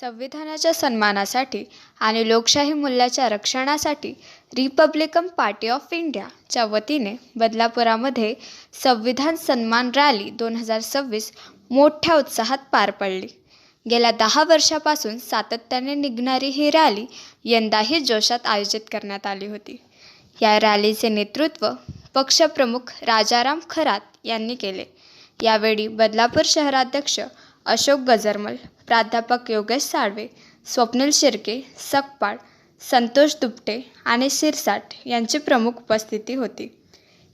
संविधानाच्या सन्मानासाठी आणि लोकशाही मूल्याच्या रक्षणासाठी रिपब्लिकन पार्टी ऑफ इंडियाच्या वतीने बदलापुरामध्ये संविधान सन्मान रॅली दोन हजार सव्वीस मोठ्या उत्साहात पार पडली. गेल्या दहा वर्षापासून सातत्याने निघणारी ही रॅली यंदाही जोशात आयोजित करण्यात आली होती. या रॅलीचे नेतृत्व पक्षप्रमुख राजाराम खरात यांनी केले. यावेळी बदलापूर शहराध्यक्ष अशोक गजरमल प्राध्यापक योगेश साळवे स्वप्नील शिर्के सकपाळ संतोष दुपटे आणि शिरसाट यांची प्रमुख उपस्थिती होती.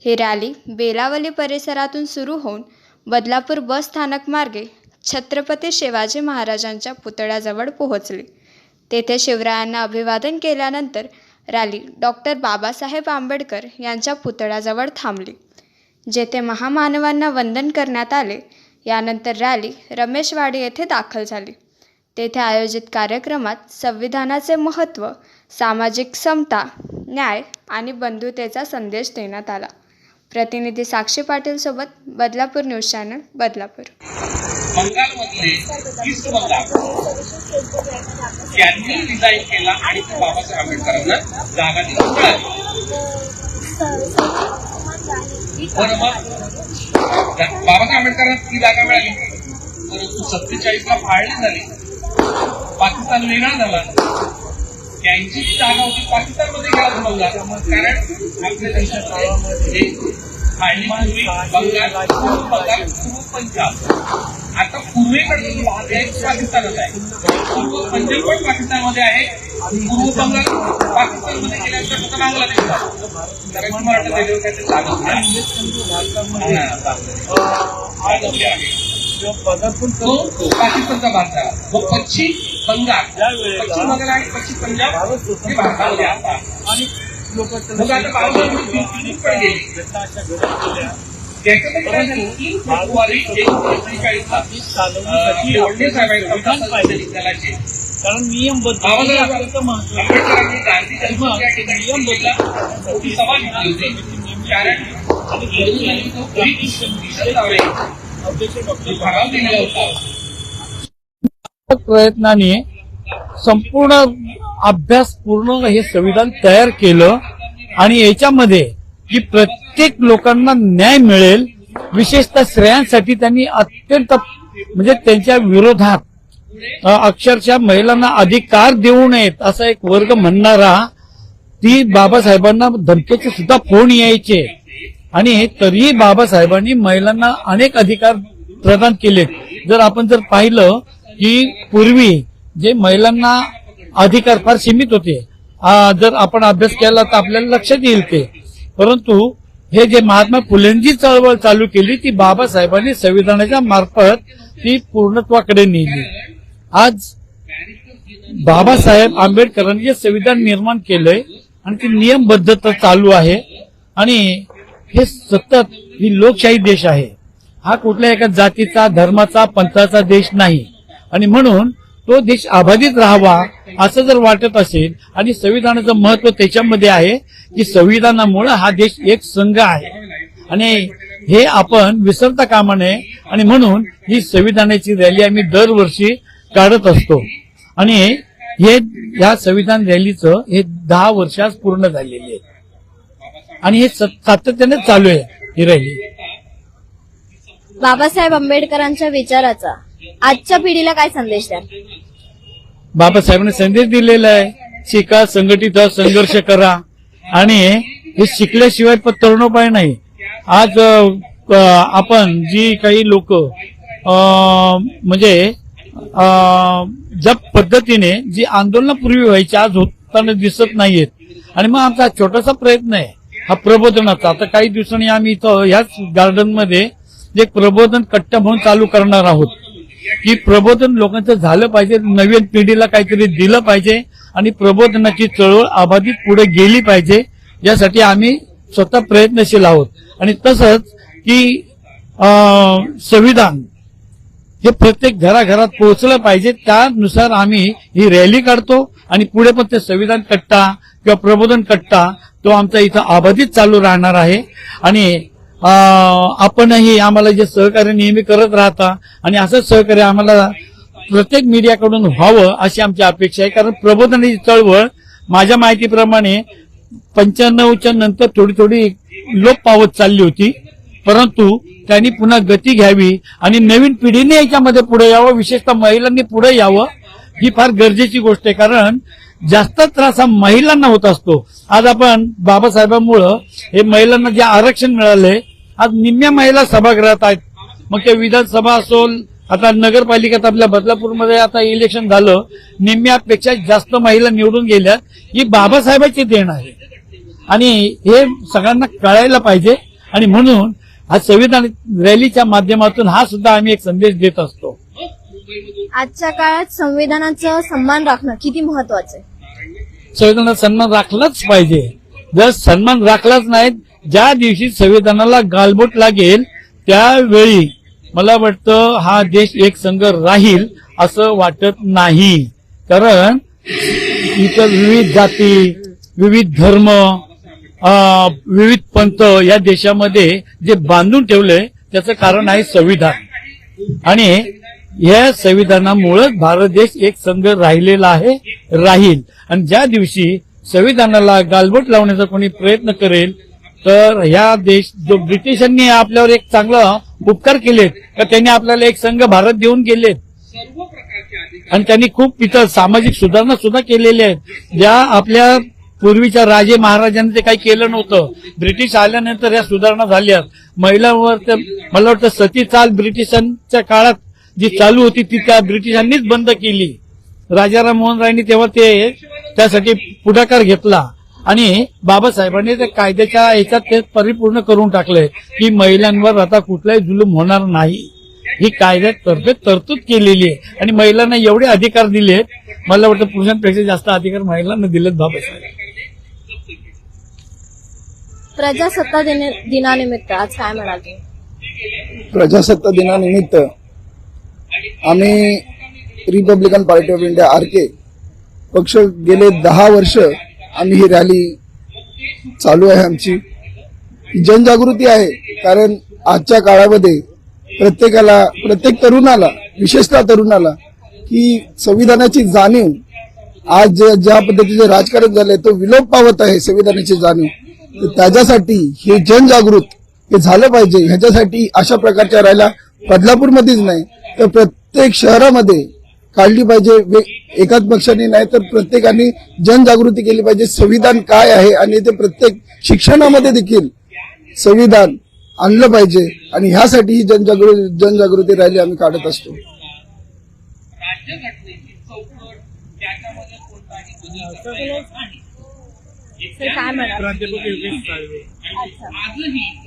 ही रॅली बेलावली परिसरातून सुरू होऊन बदलापूर बस स्थानक मार्गे छत्रपती शिवाजी महाराजांच्या पुतळ्याजवळ पोहोचली. तेथे शिवरायांना अभिवादन केल्यानंतर रॅली डॉक्टर बाबासाहेब आंबेडकर यांच्या पुतळ्याजवळ थांबली जेथे महामानवांना वंदन करण्यात आले यानंतर रॅली रमेशवाडी येथे दाखल झाली तेथे आयोजित कार्यक्रमात संविधानाचे महत्त्व सामाजिक समता न्याय आणि बंधुतेचा संदेश देण्यात आला प्रतिनिधी साक्षी पाटीलसोबत बदलापूर न्यूज चॅनल बदलापूर बंगालमधले ईस्ट बंगाल त्यांनी डिझाईन केला आणि ते बाबासाहेब आंबेडकरांना जागा दिली बाबासाहेब आंबेडकरांना ती जागा मिळाली. परंतु सत्तेचाळीसला फाळणी झाली. पाकिस्तान वेगळा झाला. त्यांची जी जागा होती पाकिस्तानमध्ये गेला बंगाल कारण आपल्या देशामध्ये फाळणीपूर्वी बंगाल पूर्व बंगाल पूर्व पंजाब. आता पूर्वेकडे जो पाकिस्तानच आहे. पूर्व पंजाब पण पाकिस्तानमध्ये आहे. पूर्व बंगाल पाकिस्तानमध्ये गेल्यानंतर आता बांगलादेश कारण मराठा रेल्वे आहे. तो पाकिस्तानचा भाग झाला व पश्चिम बंगाल पश्चिम बंगाल आणि पश्चिम पंजाब हे भारतामध्ये असतात मग आता बांगलादेश पण त्याच्यामध्ये काय झालं तीन फेब्रुवारी एकोणीसशे त्रेचाळीसला आपले वडणे कारण दिलेला होता. प्रयत्नाने संपूर्ण अभ्यास पूर्ण हे संविधान तयार केलं आणि याच्यामध्ये की प्रत्येक लोकांना न्याय मिळेल विशेषतः स्त्रियांसाठी त्यांनी अत्यंत म्हणजे त्यांच्या विरोधात अक्षरशः महिलांना अधिकार देऊ नयेत असा एक वर्ग म्हणणारा ती बाबासाहेबांना धमक्याचे सुद्धा फोन यायचे. आणि तरीही बाबासाहेबांनी महिलांना अनेक अधिकार प्रदान केलेत. जर आपण जर पाहिलं की पूर्वी जे महिलांना अधिकार फार सीमित होते जर आपण अभ्यास केला तर आपल्याला लक्षात येईल ते. परंतु हे जे महात्मा फुलेंची चळवळ चालू केली ती बाबासाहेबांनी संविधानाच्या मार्फत ती पूर्णत्वाकडे नेली. आज बाबासाहेब आंबेडकरांनी जे संविधान निर्माण केलंय आणि ती नियमबद्धता चालू आहे आणि हे सतत ही लोकशाही देश आहे. हा कुठल्या एका जातीचा धर्माचा पंथाचा देश नाही. आणि म्हणून तो देश अबाधित राहावा असं जर वाटत असेल आणि संविधानाचं महत्त्व त्याच्यामध्ये आहे की संविधानामुळे हा देश एक संघ आहे. आणि हे आपण विसरता कामा नये आणि म्हणून ही संविधानाची रॅली आम्ही दरवर्षी काढत असतो. आणि हे या संविधान रॅलीचं हे दहा वर्षात पूर्ण झालेली आहे आणि हे सत- सातत्याने चालू आहे ही रॅली. बाबासाहेब आंबेडकरांच्या विचाराचा. आजच्या पिढीला काय संदेश द्या बाबासाहेबांनी संदेश दिलेला आहे शिका संघटित संघर्ष करा. आणि हे शिकल्याशिवाय पण तरुणोपाय नाही. आज आपण जी काही लोक म्हणजे ज्या पद्धतीने जी आंदोलनापूर्वी व्हायची आज होताना दिसत नाहीयेत. आणि मग आमचा छोटासा प्रयत्न आहे हा प्रबोधनाचा. आता काही दिवसांनी आम्ही इथं ह्याच गार्डनमध्ये एक प्रबोधन कट्टा म्हणून चालू करणार आहोत की प्रबोधन लोकांचं झालं पाहिजे नवीन पिढीला काहीतरी दिलं पाहिजे आणि प्रबोधनाची चळवळ अबाधित पुढे गेली पाहिजे यासाठी आम्ही स्वतः प्रयत्नशील आहोत. आणि तसंच की संविधान हे प्रत्येक घराघरात पोहोचलं पाहिजे. त्यानुसार आम्ही ही रॅली काढतो आणि पुढे पण ते संविधान कट्टा किंवा प्रबोधन कट्टा तो आमचा इथं अबाधित चालू राहणार आहे. आणि आपणही आम्हाला जे सहकार्य नेहमी करत राहता आणि असंच सहकार्य आम्हाला प्रत्येक मीडियाकडून व्हावं अशी आमची अपेक्षा आहे. कारण प्रबोधनाची चळवळ माझ्या माहितीप्रमाणे पंच्याण्णवच्या नंतर थोडी थोडी लोप पावत चालली होती. परंतु त्यांनी पुन्हा गती घ्यावी आणि नवीन पिढीने याच्यामध्ये पुढे यावं विशेषतः महिलांनी पुढे यावं ही फार गरजेची गोष्ट आहे. कारण जास्त त्रास हा महिलांना होत असतो. आज आपण बाबासाहेबांमुळं हे महिलांना जे आरक्षण मिळालंय आज निम्म्या महिला सभागृहात आहेत. मग ते विधानसभा असो आता नगरपालिकेत आपल्या बदलापूरमध्ये आता इलेक्शन झालं निम्म्यापेक्षा जास्त महिला निवडून गेल्या ही बाबासाहेबाची देण आहे. आणि हे सगळ्यांना कळायला पाहिजे. आणि म्हणून हा संविधान रॅलीच्या माध्यमातून हा सुद्धा आम्ही एक संदेश देत असतो. आजच्या काळात संविधानाचं सन्मान राखणं किती महत्वाचं आहे? संविधानाचा सन्मान राखलाच पाहिजे. जर सन्मान राखलाच नाही ज्या दिवशी संविधानाला गालबोट लागेल त्यावेळी मला वाटतं हा देश एक संघ राहील असं वाटत नाही. कारण इतर विविध जाती विविध धर्म विविध पंथ या देशामध्ये जे बांधून ठेवलंय त्याचं कारण आहे संविधान. आणि या संविधानामुळेच भारत देश एक संघ राहिलेला आहे राहील. आणि ज्या दिवशी संविधानाला गालबोट लावण्याचा कोणी प्रयत्न करेल तर ह्या देश जो ब्रिटिशांनी आपल्यावर एक चांगला उपकार केलेत तर त्यांनी आपल्याला एक संघ भारत देऊन गेलेत. आणि त्यांनी खूप इथं सामाजिक सुधारणा सुद्धा केलेल्या आहेत. ज्या आपल्या पूर्वीच्या राजे महाराजांनी ते काही केलं नव्हतं. ब्रिटिश आल्यानंतर या सुधारणा झाल्या महिलांवर तर मला वाटतं सती चाल ब्रिटिशांच्या काळात जी चालू होती ती त्या ब्रिटिशांनीच बंद केली. राजाराम मोहन रायनी तेव्हा ते त्यासाठी पुढाकार घेतला. आणि बाबासाहेबांनी त्या कायद्याच्या ह्याच्यात ते परिपूर्ण करून टाकलंय की महिलांवर आता कुठलाही जुलूम होणार नाही. ही कायद्यात तर्फे तरतूद केलेली आहे. आणि महिलांना एवढे अधिकार दिलेत मला वाटतं पुरुषांपेक्षा जास्त अधिकार महिलांना दिलेत बाबासाहेब. प्रजासत्ता दिने- दिनानिमित्त आज काय म्हणाल? तुम्ही दिनानिमित्त आम्ही Republican Party of India R K पक्ष गेले दहा वर्ष आम्ही ही रॅली चालू आहे आमची. जनजागृती आहे कारण आजच्या काळामध्ये प्रत्येकाला प्रत्येक तरुणाला विशेषतः तरुणाला की संविधानाची जाणीव आज ज्या पद्धतीचे राजकारण झालंय तो विलोप पावत आहे संविधानाची जाणीव. त्याच्यासाठी हे जनजागृत हे झालं पाहिजे. ह्याच्यासाठी अशा प्रकारच्या राहिला. बदलापूरमध्येच नाही तर प्रत्येक शहरामध्ये काढली पाहिजे. एकाच पक्षाने नाही तर प्रत्येकाने जनजागृती केली पाहिजे. संविधान काय आहे आणि ते प्रत्येक शिक्षणामध्ये देखील संविधान आणलं पाहिजे. आणि ह्यासाठी ही जनजागृती जनजागृती रॅली आम्ही काढत असतो. राज्यघटनेची चौकट त्याच्यामध्ये कोणताही बदल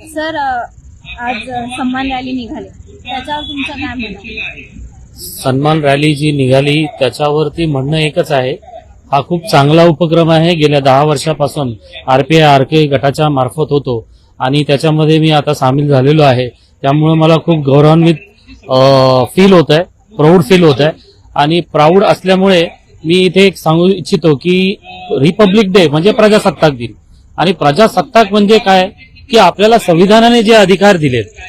सर काय आज सन्मान रॅली निघाली. त्याच्यावर तुमचं काय म्हणणं? सन्मान रॅली जी निघाली त्याच्यावरती म्हणणं एकच आहे. हा खूप चांगला उपक्रम आहे. गेल्या दहा वर्षापासून आरपीआय आरके गटाच्या मार्फत होतो आणि त्याच्यामध्ये मी आता सामील झालेलो आहे. त्यामुळे मला खूप गौरवान्वित फील होत आहे प्राऊड फील होत आहे आणि प्राऊड असल्यामुळे मी इथे एक सांगू इच्छितो की रिपब्लिक डे म्हणजे प्रजासत्ताक दिन. आणि प्रजासत्ताक म्हणजे काय? की आपल्याला संविधानाने जे अधिकार दिलेत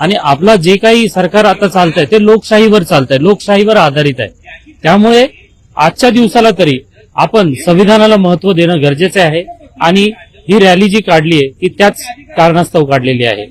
आणि आपला जे काही सरकार आता चालतंय ते लोकशाहीवर चालतंय लोकशाहीवर आधारित आहे. त्यामुळे आजच्या दिवसाला तरी आपण संविधानाला महत्त्व देणं गरजेचे आहे आणि ही रॅली जी काढली आहे ती त्याच कारणास्तव काढलेली आहे.